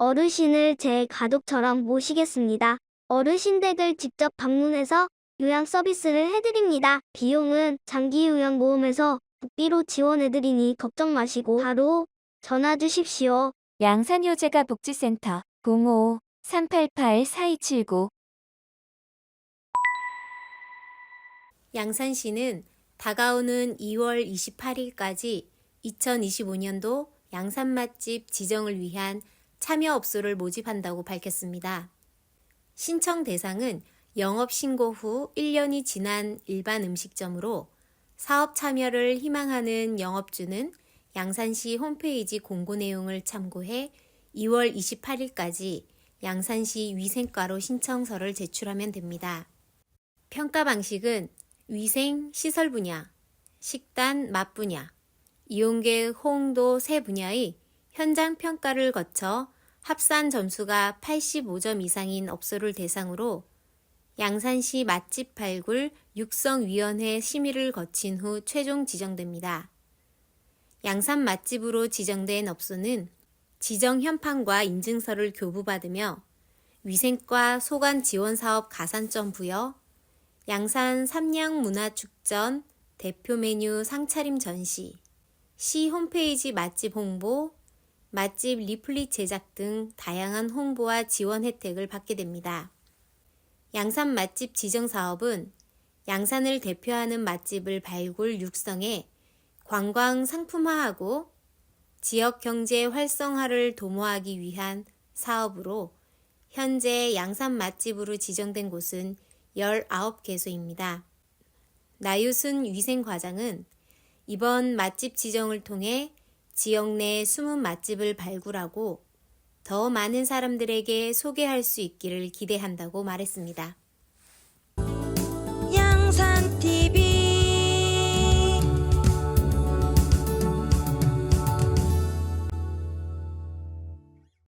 어르신을 제 가족처럼 모시겠습니다. 어르신 댁을 직접 방문해서 요양 서비스를 해드립니다. 비용은 장기 요양보험에서 국비로 지원해드리니 걱정 마시고 바로 전화 주십시오. 양산효재가 복지센터 05-388-4279 양산시는 다가오는 2월 28일까지 2025년도 양산 맛집 지정을 위한 참여 업소를 모집한다고 밝혔습니다. 신청 대상은 영업 신고 후 1년이 지난 일반 음식점으로 사업 참여를 희망하는 영업주는 양산시 홈페이지 공고 내용을 참고해 2월 28일까지 양산시 위생과로 신청서를 제출하면 됩니다. 평가 방식은 위생, 시설 분야, 식단, 맛 분야, 이용객 호응도 세 분야의 현장 평가를 거쳐 합산 점수가 85점 이상인 업소를 대상으로 양산시 맛집 발굴 육성위원회 심의를 거친 후 최종 지정됩니다. 양산 맛집으로 지정된 업소는 지정 현판과 인증서를 교부받으며 위생과 소관 지원 사업 가산점 부여, 양산 삼양 문화축전 대표 메뉴 상차림 전시, 시 홈페이지 맛집 홍보, 맛집 리플릿 제작 등 다양한 홍보와 지원 혜택을 받게 됩니다. 양산 맛집 지정 사업은 양산을 대표하는 맛집을 발굴 육성해 관광 상품화하고 지역 경제 활성화를 도모하기 위한 사업으로 현재 양산 맛집으로 지정된 곳은 19개소입니다. 나유순 위생과장은 이번 맛집 지정을 통해 지역 내 숨은 맛집을 발굴하고 더 많은 사람들에게 소개할 수 있기를 기대한다고 말했습니다.